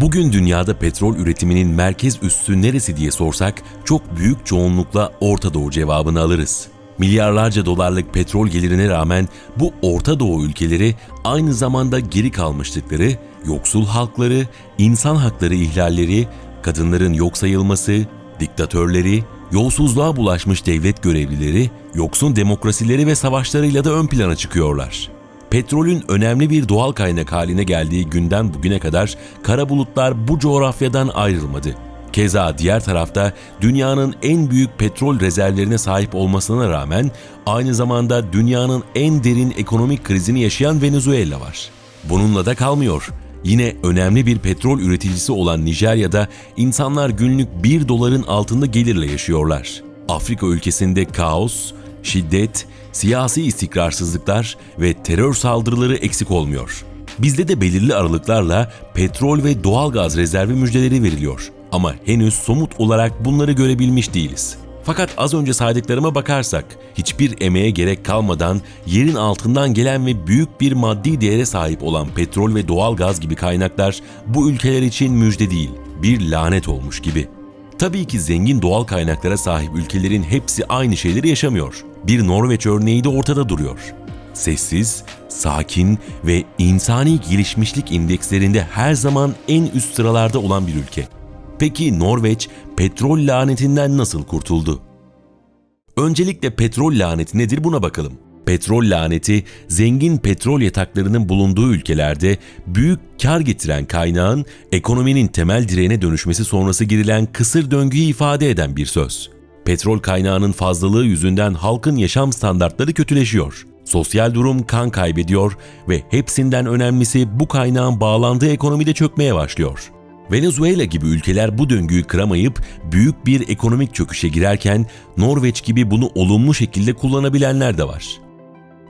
Bugün dünyada petrol üretiminin merkez üssü neresi diye sorsak çok büyük çoğunlukla Orta Doğu cevabını alırız. Milyarlarca dolarlık petrol gelirine rağmen bu Orta Doğu ülkeleri aynı zamanda geri kalmışlıkları, yoksul halkları, insan hakları ihlalleri, kadınların yok sayılması, diktatörleri, yolsuzluğa bulaşmış devlet görevlileri, yoksun demokrasileri ve savaşlarıyla da ön plana çıkıyorlar. Petrolün önemli bir doğal kaynak haline geldiği günden bugüne kadar kara bulutlar bu coğrafyadan ayrılmadı. Keza diğer tarafta dünyanın en büyük petrol rezervlerine sahip olmasına rağmen aynı zamanda dünyanın en derin ekonomik krizini yaşayan Venezuela var. Bununla da kalmıyor. Yine önemli bir petrol üreticisi olan Nijerya'da insanlar günlük 1 doların altında gelirle yaşıyorlar. Afrika ülkesinde kaos, şiddet, siyasi istikrarsızlıklar ve terör saldırıları eksik olmuyor. Bizde de belirli aralıklarla petrol ve doğal gaz rezervi müjdeleri veriliyor. Ama henüz somut olarak bunları görebilmiş değiliz. Fakat az önce saydıklarıma bakarsak, hiçbir emeğe gerek kalmadan yerin altından gelen ve büyük bir maddi değere sahip olan petrol ve doğal gaz gibi kaynaklar bu ülkeler için müjde değil, bir lanet olmuş gibi. Tabii ki zengin doğal kaynaklara sahip ülkelerin hepsi aynı şeyleri yaşamıyor. Bir Norveç örneği de ortada duruyor. Sessiz, sakin ve insani gelişmişlik indekslerinde her zaman en üst sıralarda olan bir ülke. Peki Norveç petrol lanetinden nasıl kurtuldu? Öncelikle petrol laneti nedir buna bakalım. Petrol laneti, zengin petrol yataklarının bulunduğu ülkelerde büyük kar getiren kaynağın ekonominin temel direğine dönüşmesi sonrası girilen kısır döngüyü ifade eden bir söz. Petrol kaynağının fazlalığı yüzünden halkın yaşam standartları kötüleşiyor. Sosyal durum kan kaybediyor ve hepsinden önemlisi bu kaynağın bağlandığı ekonomide çökmeye başlıyor. Venezuela gibi ülkeler bu döngüyü kıramayıp büyük bir ekonomik çöküşe girerken Norveç gibi bunu olumlu şekilde kullanabilenler de var.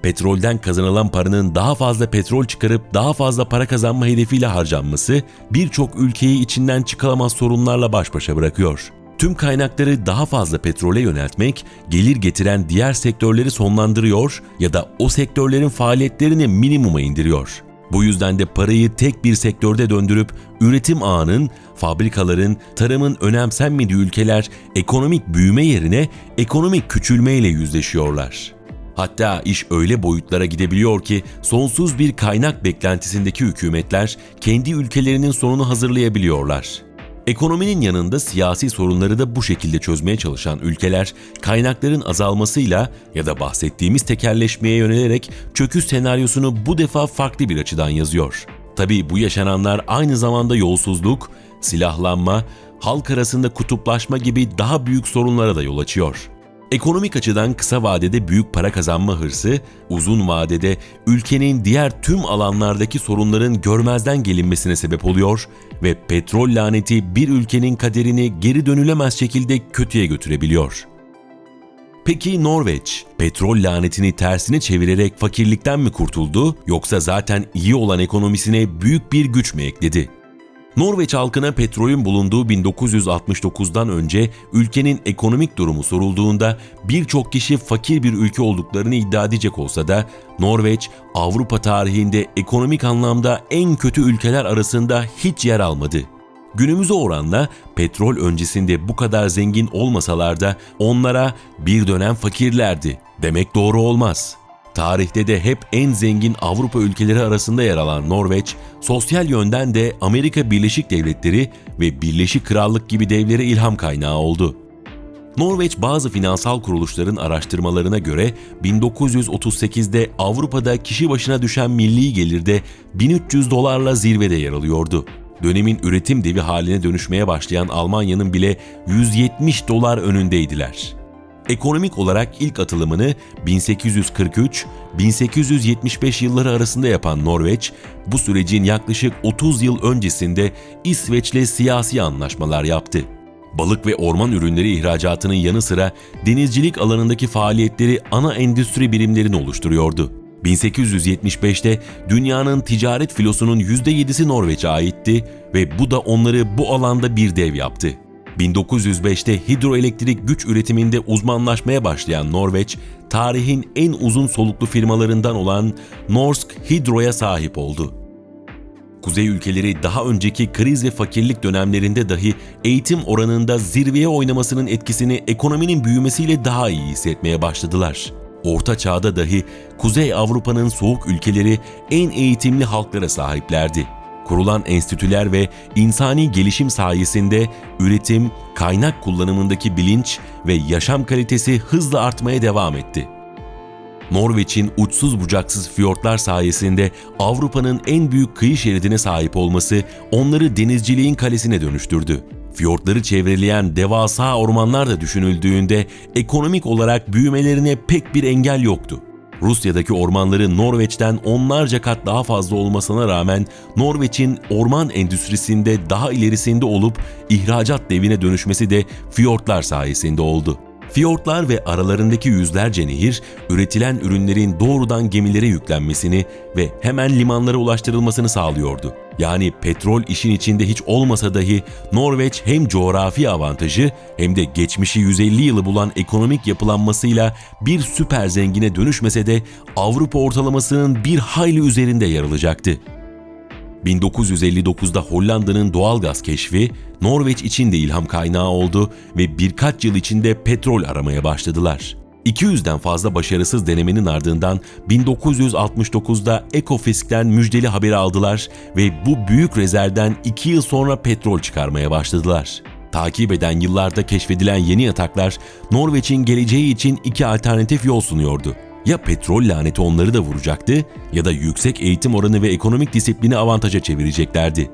Petrolden kazanılan paranın daha fazla petrol çıkarıp daha fazla para kazanma hedefiyle harcanması birçok ülkeyi içinden çıkılamaz sorunlarla baş başa bırakıyor. Tüm kaynakları daha fazla petrole yöneltmek, gelir getiren diğer sektörleri sonlandırıyor ya da o sektörlerin faaliyetlerini minimuma indiriyor. Bu yüzden de parayı tek bir sektörde döndürüp üretim ağının, fabrikaların, tarımın önemsenmediği ülkeler ekonomik büyüme yerine ekonomik küçülmeyle yüzleşiyorlar. Hatta iş öyle boyutlara gidebiliyor ki sonsuz bir kaynak beklentisindeki hükümetler kendi ülkelerinin sonunu hazırlayabiliyorlar. Ekonominin yanında siyasi sorunları da bu şekilde çözmeye çalışan ülkeler kaynakların azalmasıyla ya da bahsettiğimiz tekerleşmeye yönelerek çöküş senaryosunu bu defa farklı bir açıdan yazıyor. Tabii bu yaşananlar aynı zamanda yolsuzluk, silahlanma, halk arasında kutuplaşma gibi daha büyük sorunlara da yol açıyor. Ekonomik açıdan kısa vadede büyük para kazanma hırsı, uzun vadede ülkenin diğer tüm alanlardaki sorunların görmezden gelinmesine sebep oluyor ve petrol laneti bir ülkenin kaderini geri dönülemez şekilde kötüye götürebiliyor. Peki Norveç, petrol lanetini tersine çevirerek fakirlikten mi kurtuldu yoksa zaten iyi olan ekonomisine büyük bir güç mü ekledi? Norveç halkına petrolün bulunduğu 1969'dan önce ülkenin ekonomik durumu sorulduğunda birçok kişi fakir bir ülke olduklarını iddia edecek olsa da Norveç Avrupa tarihinde ekonomik anlamda en kötü ülkeler arasında hiç yer almadı. Günümüze oranla petrol öncesinde bu kadar zengin olmasalar da onlara bir dönem fakirlerdi demek doğru olmaz. Tarihte de hep en zengin Avrupa ülkeleri arasında yer alan Norveç, sosyal yönden de Amerika Birleşik Devletleri ve Birleşik Krallık gibi devlere ilham kaynağı oldu. Norveç bazı finansal kuruluşların araştırmalarına göre 1938'de Avrupa'da kişi başına düşen milli gelirde 1300 dolarla zirvede yer alıyordu. Dönemin üretim devi haline dönüşmeye başlayan Almanya'nın bile 170 dolar önündeydiler. Ekonomik olarak ilk atılımını 1843-1875 yılları arasında yapan Norveç, bu sürecin yaklaşık 30 yıl öncesinde İsveç'le siyasi anlaşmalar yaptı. Balık ve orman ürünleri ihracatının yanı sıra denizcilik alanındaki faaliyetleri ana endüstri birimlerini oluşturuyordu. 1875'te dünyanın ticaret filosunun %7'si Norveç'e aitti ve bu da onları bu alanda bir dev yaptı. 1905'te hidroelektrik güç üretiminde uzmanlaşmaya başlayan Norveç, tarihin en uzun soluklu firmalarından olan Norsk Hydro'ya sahip oldu. Kuzey ülkeleri daha önceki kriz ve fakirlik dönemlerinde dahi eğitim oranında zirveye oynamasının etkisini ekonominin büyümesiyle daha iyi hissetmeye başladılar. Orta çağda dahi Kuzey Avrupa'nın soğuk ülkeleri en eğitimli halklara sahiplerdi. Kurulan enstitüler ve insani gelişim sayesinde üretim, kaynak kullanımındaki bilinç ve yaşam kalitesi hızla artmaya devam etti. Norveç'in uçsuz bucaksız fiyortlar sayesinde Avrupa'nın en büyük kıyı şeridine sahip olması onları denizciliğin kalesine dönüştürdü. Fiyortları çevreleyen devasa ormanlar da düşünüldüğünde ekonomik olarak büyümelerine pek bir engel yoktu. Rusya'daki ormanların Norveç'ten onlarca kat daha fazla olmasına rağmen Norveç'in orman endüstrisinde daha ilerisinde olup ihracat devine dönüşmesi de fiyortlar sayesinde oldu. Fiyortlar ve aralarındaki yüzlerce nehir, üretilen ürünlerin doğrudan gemilere yüklenmesini ve hemen limanlara ulaştırılmasını sağlıyordu. Yani petrol işin içinde hiç olmasa dahi Norveç hem coğrafi avantajı hem de geçmişi 150 yılı bulan ekonomik yapılanmasıyla bir süper zengine dönüşmese de Avrupa ortalamasının bir hayli üzerinde yer alacaktı. 1959'da Hollanda'nın doğal gaz keşfi Norveç için de ilham kaynağı oldu ve birkaç yıl içinde petrol aramaya başladılar. 200'den fazla başarısız denemenin ardından 1969'da Ekofisk'ten müjdeli haberi aldılar ve bu büyük rezervden 2 yıl sonra petrol çıkarmaya başladılar. Takip eden yıllarda keşfedilen yeni yataklar Norveç'in geleceği için iki alternatif yol sunuyordu. Ya petrol laneti onları da vuracaktı ya da yüksek eğitim oranı ve ekonomik disiplini avantaja çevireceklerdi.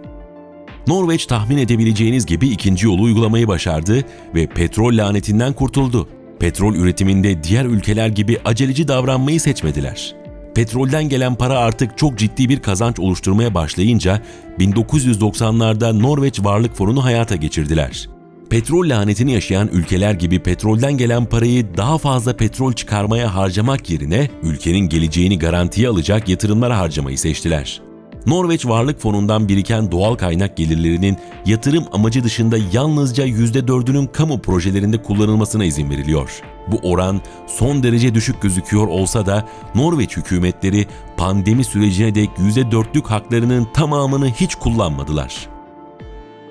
Norveç tahmin edebileceğiniz gibi ikinci yolu uygulamayı başardı ve petrol lanetinden kurtuldu. Petrol üretiminde diğer ülkeler gibi aceleci davranmayı seçmediler. Petrolden gelen para artık çok ciddi bir kazanç oluşturmaya başlayınca 1990'larda Norveç Varlık Fonu'nu hayata geçirdiler. Petrol lanetini yaşayan ülkeler gibi petrolden gelen parayı daha fazla petrol çıkarmaya harcamak yerine ülkenin geleceğini garantiye alacak yatırımlara harcamayı seçtiler. Norveç Varlık Fonu'ndan biriken doğal kaynak gelirlerinin yatırım amacı dışında yalnızca %4'ünün kamu projelerinde kullanılmasına izin veriliyor. Bu oran son derece düşük gözüküyor olsa da Norveç hükümetleri pandemi sürecine dek %4'lük haklarının tamamını hiç kullanmadılar.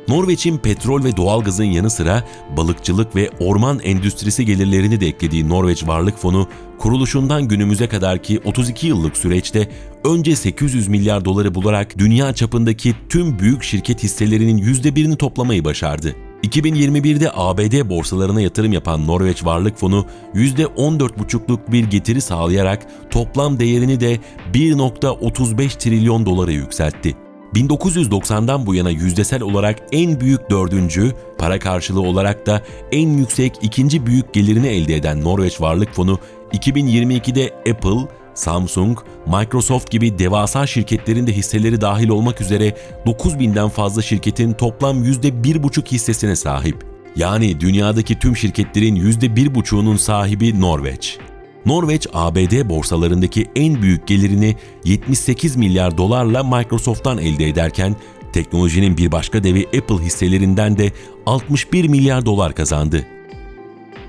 Norveç'in petrol ve doğalgazın yanı sıra balıkçılık ve orman endüstrisi gelirlerini de eklediği Norveç Varlık Fonu, kuruluşundan günümüze kadarki 32 yıllık süreçte önce 800 milyar doları bularak dünya çapındaki tüm büyük şirket hisselerinin %1'ini toplamayı başardı. 2021'de ABD borsalarına yatırım yapan Norveç Varlık Fonu %14,5'luk bir getiri sağlayarak toplam değerini de 1.35 trilyon dolara yükseltti. 1990'dan bu yana yüzdesel olarak en büyük dördüncü, para karşılığı olarak da en yüksek ikinci büyük gelirini elde eden Norveç Varlık Fonu, 2022'de Apple, Samsung, Microsoft gibi devasa şirketlerin de hisseleri dahil olmak üzere 9000'den fazla şirketin toplam %1,5 hissesine sahip. Yani dünyadaki tüm şirketlerin %1,5'unun sahibi Norveç. Norveç, ABD borsalarındaki en büyük gelirini 78 milyar dolarla Microsoft'tan elde ederken, teknolojinin bir başka devi Apple hisselerinden de 61 milyar dolar kazandı.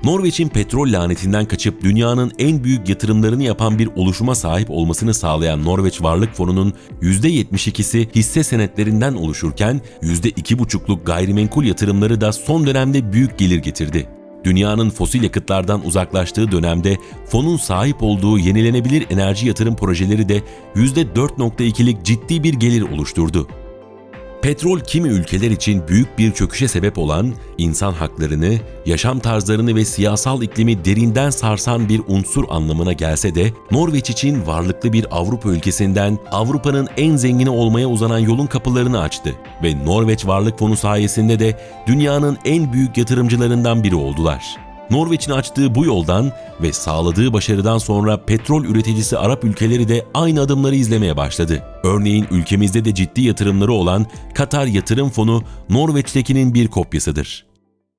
Norveç'in petrol lanetinden kaçıp dünyanın en büyük yatırımlarını yapan bir oluşuma sahip olmasını sağlayan Norveç Varlık Fonu'nun %72'si hisse senetlerinden oluşurken %2,5'luk gayrimenkul yatırımları da son dönemde büyük gelir getirdi. Dünyanın fosil yakıtlardan uzaklaştığı dönemde fonun sahip olduğu yenilenebilir enerji yatırım projeleri de %4.2'lik ciddi bir gelir oluşturdu. Petrol kimi ülkeler için büyük bir çöküşe sebep olan, insan haklarını, yaşam tarzlarını ve siyasal iklimi derinden sarsan bir unsur anlamına gelse de Norveç için varlıklı bir Avrupa ülkesinden Avrupa'nın en zengini olmaya uzanan yolun kapılarını açtı ve Norveç Varlık Fonu sayesinde de dünyanın en büyük yatırımcılarından biri oldular. Norveç'in açtığı bu yoldan ve sağladığı başarıdan sonra petrol üreticisi Arap ülkeleri de aynı adımları izlemeye başladı. Örneğin ülkemizde de ciddi yatırımları olan Katar Yatırım Fonu Norveç'tekinin bir kopyasıdır.